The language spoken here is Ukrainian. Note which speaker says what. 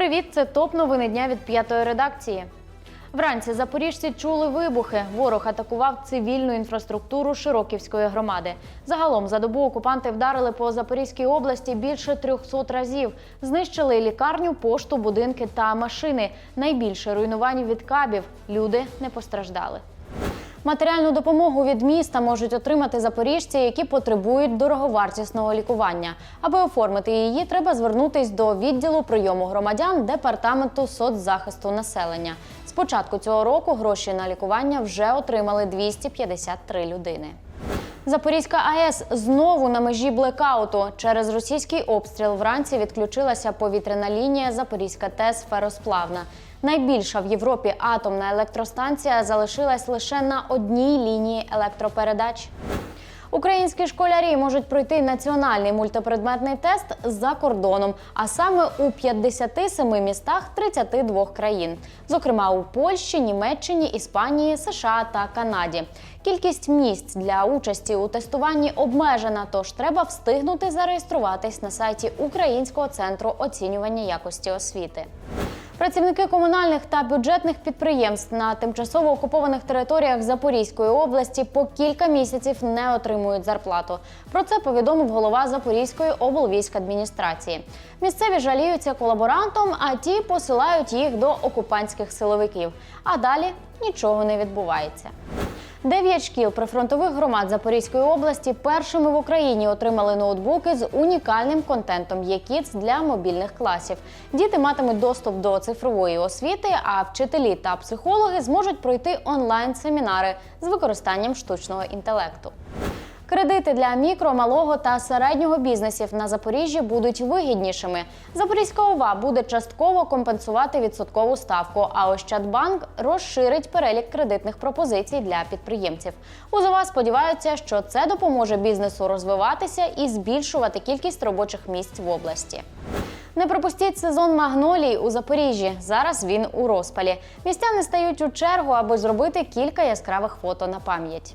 Speaker 1: Привіт, це топ новини дня від п'ятої редакції. Вранці запоріжці чули вибухи. Ворог атакував цивільну інфраструктуру Широківської громади. Загалом за добу окупанти вдарили по Запорізькій області більше 300 разів. Знищили лікарню, пошту, будинки та машини. Найбільше руйнувань від кабів. Люди не постраждали. Матеріальну допомогу від міста можуть отримати запоріжці, які потребують дороговартісного лікування. Аби оформити її, треба звернутись до відділу прийому громадян департаменту соцзахисту населення. З початку цього року гроші на лікування вже отримали 253 людини. Запорізька АЕС знову на межі блекауту. Через російський обстріл вранці відключилася повітряна лінія Запорізька ТЕС Феросплавна. Найбільша в Європі атомна електростанція залишилась лише на одній лінії електропередач. Українські школярі можуть пройти національний мультипредметний тест за кордоном, а саме у 57 містах 32 країн, зокрема у Польщі, Німеччині, Іспанії, США та Канаді. Кількість місць для участі у тестуванні обмежена, тож треба встигнути зареєструватись на сайті Українського центру оцінювання якості освіти. Працівники комунальних та бюджетних підприємств на тимчасово окупованих територіях Запорізької області по кілька місяців не отримують зарплату. Про це повідомив голова Запорізької облвійськадміністрації. Місцеві жаліються колаборантам, а ті посилають їх до окупантських силовиків. А далі нічого не відбувається. Дев'ять шкіл прифронтових громад Запорізької області першими в Україні отримали ноутбуки з унікальним контентом ЄКІЦ для мобільних класів. Діти матимуть доступ до цифрової освіти, а вчителі та психологи зможуть пройти онлайн-семінари з використанням штучного інтелекту. Кредити для мікро, малого та середнього бізнесів на Запоріжжі будуть вигіднішими. Запорізька ОВА буде частково компенсувати відсоткову ставку. А Ощадбанк розширить перелік кредитних пропозицій для підприємців. УЗОВА сподіваються, що це допоможе бізнесу розвиватися і збільшувати кількість робочих місць в області. Не пропустіть сезон магнолій у Запоріжжі. Зараз він у розпалі. Містяни стають у чергу, аби зробити кілька яскравих фото на пам'ять.